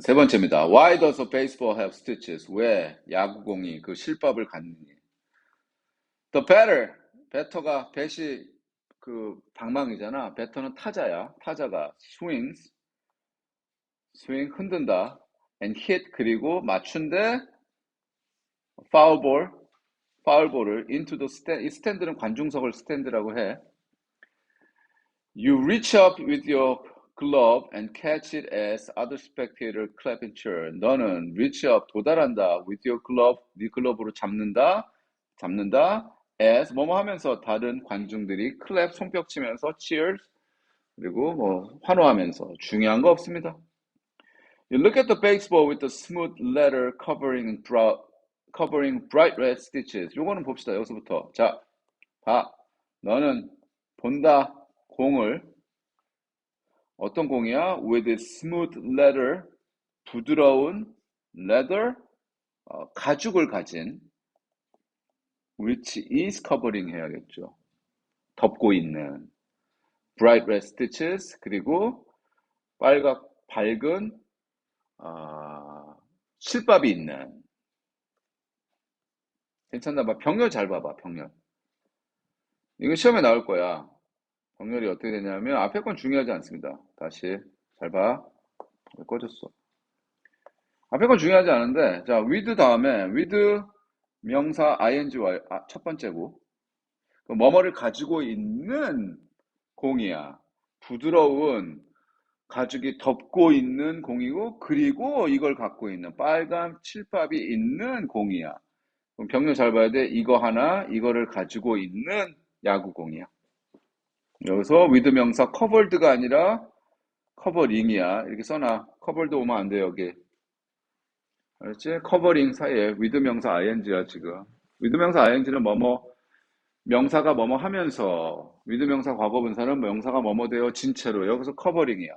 세 번째입니다. Why does a baseball have stitches? 왜 야구공이 그 실밥을 갖느니? The batter, 배터가 배시 그 방망이잖아. 배터는 타자야. 타자가 swings, swing 흔든다, and hit 그리고 맞춘데 foul ball, foul ball을 into the stand. 이 스탠드는 관중석을 스탠드라고 해. You reach up with your glove and catch it as other spectator clap and cheer. 너는 reach up 도달한다 with your glove 네 글러브로 잡는다 잡는다 as 뭐뭐 하면서 다른 관중들이 clap 손뼉 치면서 cheers 그리고 뭐 환호하면서 중요한 거 없습니다. You look at the baseball with the smooth leather covering bra, covering bright red stitches. 요거는 봅시다. 여기서부터. 자, 봐. 너는 본다. 공을 어떤 공이야? With smooth leather, 부드러운 leather, 어, 가죽을 가진 which is covering 해야겠죠. 덮고 있는 bright red stitches 그리고 빨갛 밝은 어, 실밥이 있는 괜찮나 봐. 병렬 잘 봐봐. 병렬. 이거 시험에 나올 거야. 병렬이 어떻게 되냐면 앞에 건 중요하지 않습니다. 다시 잘 봐. 왜 꺼졌어? 앞에 건 중요하지 않은데 자 with 다음에 with 명사 ing와 아, 첫 번째고 그 뭐뭐를 가지고 있는 공이야. 부드러운 가죽이 덮고 있는 공이고 그리고 이걸 갖고 있는 빨간 칠밥이 있는 공이야. 그럼 병렬 잘 봐야 돼. 이거 하나 이거를 가지고 있는 야구공이야. 여기서 with 명사 covered가 아니라 커버링이야. 이렇게 써놔. covered 오면 안 돼, 여기. 알았지? 커버링 사이에 with 명사 ing야, 지금. with 명사 ing는 뭐뭐, 명사가 뭐뭐 하면서, with 명사 과거분사는 명사가 뭐뭐 되어 진채로. 여기서 커버링이야.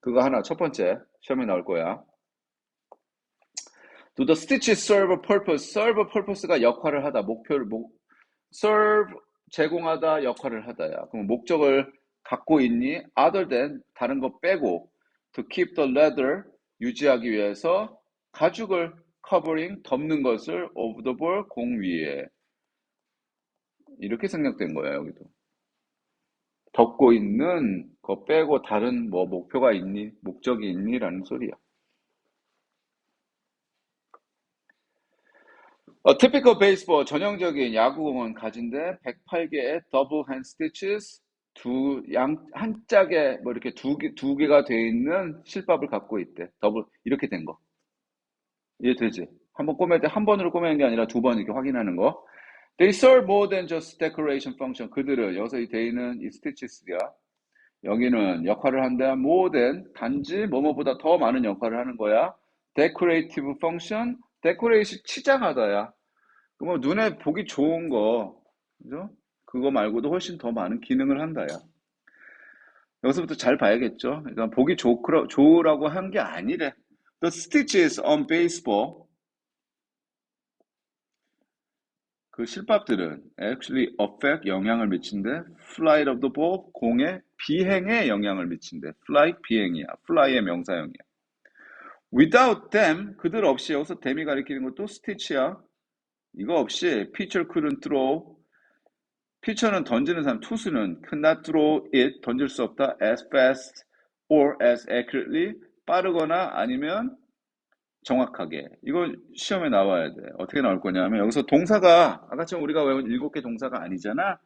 그거 하나, 첫 번째. 시험에 나올 거야. Do the stitches serve a purpose? serve a purpose가 역할을 하다. 목표를, 목, serve 제공하다 역할을 하다야. 그럼 목적을 갖고 있니? other than 다른 거 빼고 to keep the leather 유지하기 위해서 가죽을 covering 덮는 것을 over the ball 공 위에 이렇게 생략된 거야 여기도 덮고 있는 거 빼고 다른 뭐 목표가 있니? 목적이 있니? 라는 소리야. 어, typical baseball 전형적인 야구공은 가진데 108개의 double hand stitches 두 양 한 짝에 뭐 이렇게 두 개 두 개가 돼 있는 실밥을 갖고 있대. 더블 이렇게 된 거. 이해 되지? 한번 꼬맬 때 한 번으로 꼬매는 게 아니라 두 번 이렇게 확인하는 거. They serve more than just decoration function. 그들은 여기서 돼 있는 이 stitches야. 여기는 역할을 한다. more than 단지 뭐뭐보다 더 많은 역할을 하는 거야. decorative function. 데코레이션 치장하다야. 그뭐 눈에 보기 좋은 거, 그죠? 그거 말고도 훨씬 더 많은 기능을 한다야. 여기서부터 잘 봐야겠죠? 그러니까 보기 좋으라, 좋으라고 한 게 아니래. The stitches on baseball. 그 실밥들은 actually affect 영향을 미친대. flight of the ball 공의 비행에 영향을 미친대. flight 비행이야. fly의 명사형이야. Without them, 그들 없이 여기서 them이 가리키는 것도 stitch야. 이거 없이 pitcher couldn't throw. 피처는 던지는 사람, 투수는 could not throw it, 던질 수 없다. as fast or as accurately, 빠르거나 아니면 정확하게. 이거 시험에 나와야 돼. 어떻게 나올 거냐면 여기서 동사가 아까처럼 우리가 외운 일곱 개 동사가 아니잖아.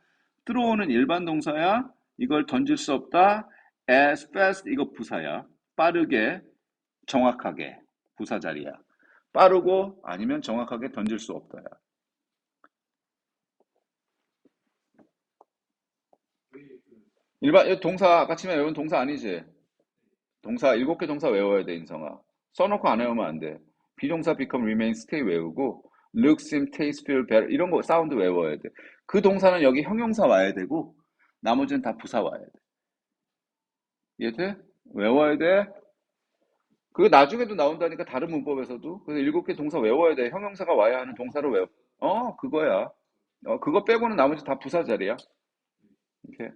throw는 일반 동사야. 이걸 던질 수 없다. as fast 이거 부사야. 빠르게 정확하게 부사 자리야. 빠르고 아니면 정확하게 던질 수 없다야. 일반 동사 아까 에 외운 동사 아니지? 동사 일곱 개 동사 외워야 돼 인성아. 써놓고 안 외우면 안 돼. 비동사 become, remain, stay 외우고 look, seem, taste, feel, better 이런 거 사운드 외워야 돼. 그 동사는 여기 형용사 와야 되고 나머지는 다 부사 와야 돼. 이해돼? 외워야 돼. 그게 나중에도 나온다니까 다른 문법에서도. 그래서 일곱 개 동사 외워야 돼. 형용사가 와야 하는 동사를 외워. 어 그거야. 어 그거 빼고는 나머지 다 부사 자리야. 이렇게.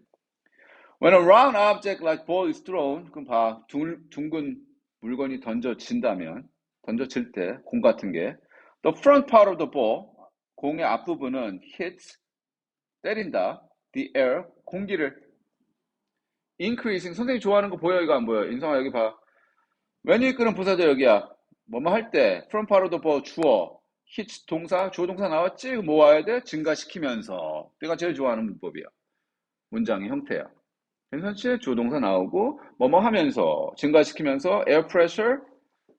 When a round object like ball is thrown 그럼 봐. 둥, 둥근 물건이 던져진다면 던져질 때 공 같은 게. The front part of the ball 공의 앞부분은 hits 때린다. The air 공기를. Increasing. 선생님 좋아하는 거 보여? 이거 안 보여? 인성아 여기 봐 when 이끄는 부사절 여기야. 뭐뭐 할때 of the ball 주어 hits 동사 주어 동사 나왔지? 뭐 와야 돼? 증가시키면서. 내가 제일 좋아하는 문법이야. 문장의 형태야. 괜찮지? 주어 동사 나오고 뭐뭐 하면서 증가시키면서 air pressure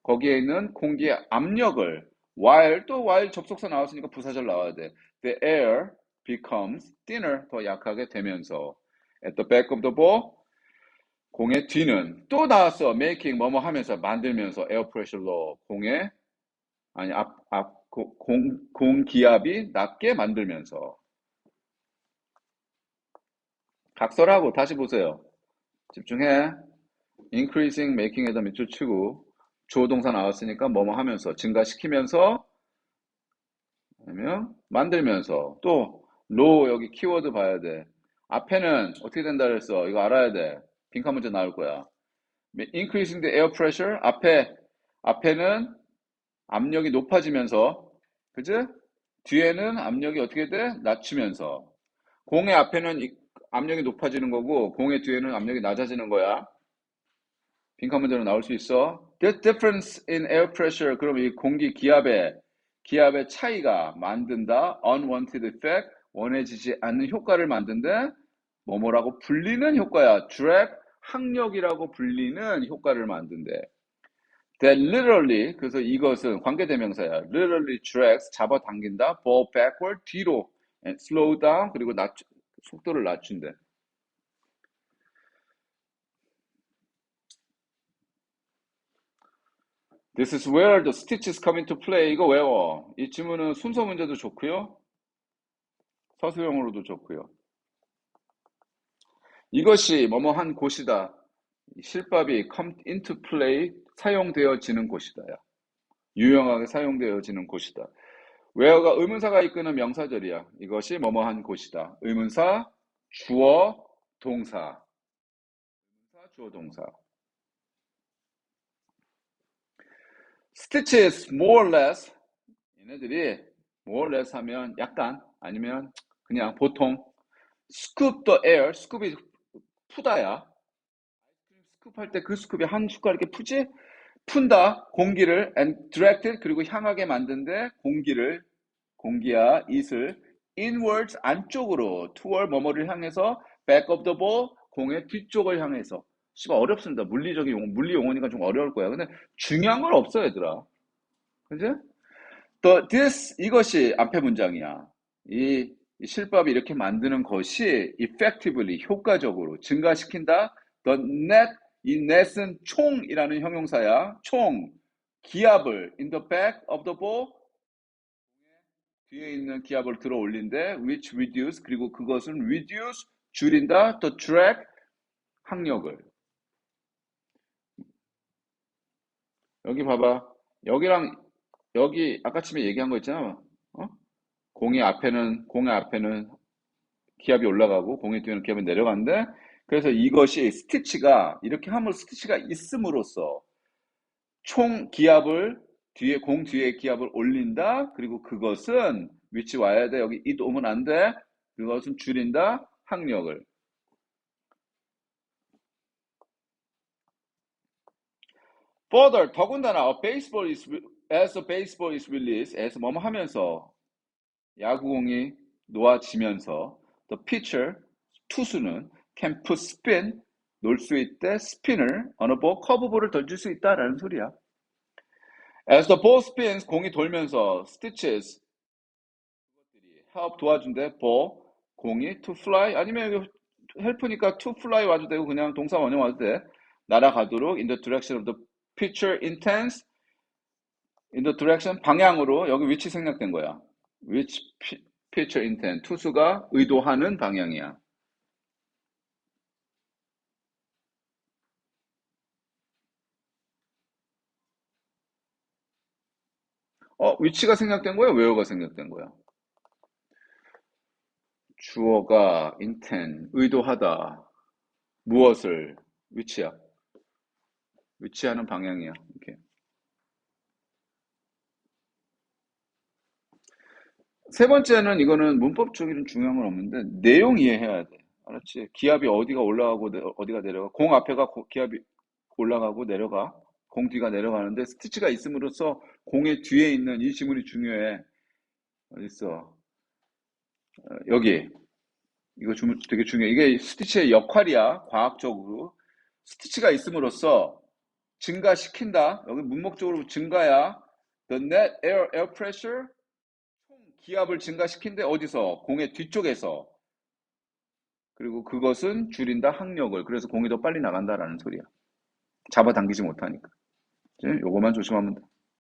거기에 있는 공기의 압력을 while 또 while 접속사 나왔으니까 부사절 나와야 돼. The air becomes thinner 더 약하게 되면서. At the back of the ball 공의 뒤는 또 나왔어. making 뭐뭐 하면서 만들면서 low 공의 아니 앞 앞 공 공 기압이 낮게 만들면서 각설하고 다시 보세요. 집중해. increasing, making에다 밑줄 치고 주어 동사 나왔으니까 뭐뭐 하면서 증가시키면서 아니면 만들면서 또 low 여기 키워드 봐야 돼. 앞에는 어떻게 된다 그랬어? 이거 알아야 돼. 빈칸 문제 나올 거야. increasing the air pressure 앞에 앞에는 압력이 높아지면서 그지? 뒤에는 압력이 어떻게 돼? 낮추면서 공의 앞에는 압력이 높아지는 거고 공의 뒤에는 압력이 낮아지는 거야. 빈칸 문제로 나올 수 있어. The difference in air pressure 그럼 이 공기 기압의 기압의 차이가 만든다. unwanted effect 원해지지 않는 효과를 만든데 뭐뭐라고 불리는 효과야. drag 항력이라고 불리는 효과를 만든대. That literally 그래서 이것은 관계대명사야. literally drags 잡아당긴다. ball backward 뒤로 and slow down 그리고 낮 속도를 낮춘대. This is where the stitches come into play. 이거 외워. 이 지문은 순서 문제도 좋고요. 서술형으로도 좋고요. 이것이 뭐뭐 한 곳이다. 실밥이 come into play 사용되어지는 곳이다. 유용하게 사용되어지는 곳이다. where가 의문사가 이끄는 명사절이야. 이것이 뭐뭐 한 곳이다. 의문사, 주어, 동사. 의문사, 주어, 동사. stitches more or less 얘네들이 more or less 하면 약간 아니면 그냥 보통 scoop the air scoop이 푸다야 스쿱 할 때 그 스쿱이 한 숟갈 이렇게 푸지 푼다 공기를 and directed 그리고 향하게 만든데 공기를 공기야 it을 inwards 안쪽으로 toward 뭐뭐를 향해서 back of the ball 공의 뒤쪽을 향해서 씨발 어렵습니다. 물리적인 용어, 물리 용어니까 좀 어려울 거야. 근데 중요한 건 없어, 얘들아. 그지? The, this, 이것이 앞에 문장이야. 이, 이 실밥이 이렇게 만드는 것이 effectively, 효과적으로 증가시킨다. The net, 이 net은 총이라는 형용사야. 총, 기압을 in the back of the ball 뒤에 있는 기압을 들어 올린데 which reduce 그리고 그것은 reduce 줄인다 the drag 항력을 여기 봐봐. 여기랑 여기 아까쯤에 얘기한 거 있잖아. 어? 공의 앞에는 공의 앞에는 기압이 올라가고 공의 뒤에는 기압이 내려가는데 그래서 이것이 스티치가 이렇게 하면 스티치가 있음으로써 총 기압을 뒤에 공 뒤에 기압을 올린다. 그리고 그것은 위치 와야 돼. 여기 이 오면 안 돼. 그것은 줄인다. 항력을. Further, 더군다나 a baseball is as a baseball is released, as 뭐뭐 하면서 야구공이 놓아지면서 the pitcher 투수는 can put spin 놀 수 있대 spin을 어느 볼 커브볼을 던질 수 있다라는 소리야. As the ball spins 공이 돌면서 stitches 그것들이 help 도와준대 ball 공이 to fly 아니면 헬프니까 to fly 와도 되고 그냥 동사 원형 와도 돼 날아가도록 in the direction of the picture intends in the direction 방향으로 여기 위치 생략된 거야. Which picture intent 투수가 의도하는 방향이야. 어, 위치가 생략된 거야? where가 생략된 거야? 주어가 intend, 의도하다. 무엇을? 위치야. 위치하는 방향이야. 이렇게. 세 번째는 이거는 문법적인 중요한 건 없는데 내용 이해해야 돼. 알았지? 기압이 어디가 올라가고 내- 어디가 내려가. 공 앞에가 고- 기압이 올라가고 내려가. 공 뒤가 내려가는데 스티치가 있음으로써 공의 뒤에 있는 이 지문이 중요해. 어디 있어? 어, 여기. 이거 주- 되게 중요해. 이게 스티치의 역할이야. 과학적으로. 스티치가 있음으로써 증가시킨다. 여기 문목적으로 증가야. The net air, air pressure 총 기압을 증가시킨데 어디서? 공의 뒤쪽에서. 그리고 그것은 줄인다 항력을. 그래서 공이 더 빨리 나간다라는 소리야. 잡아당기지 못하니까. 이제 요거만 조심하면 돼.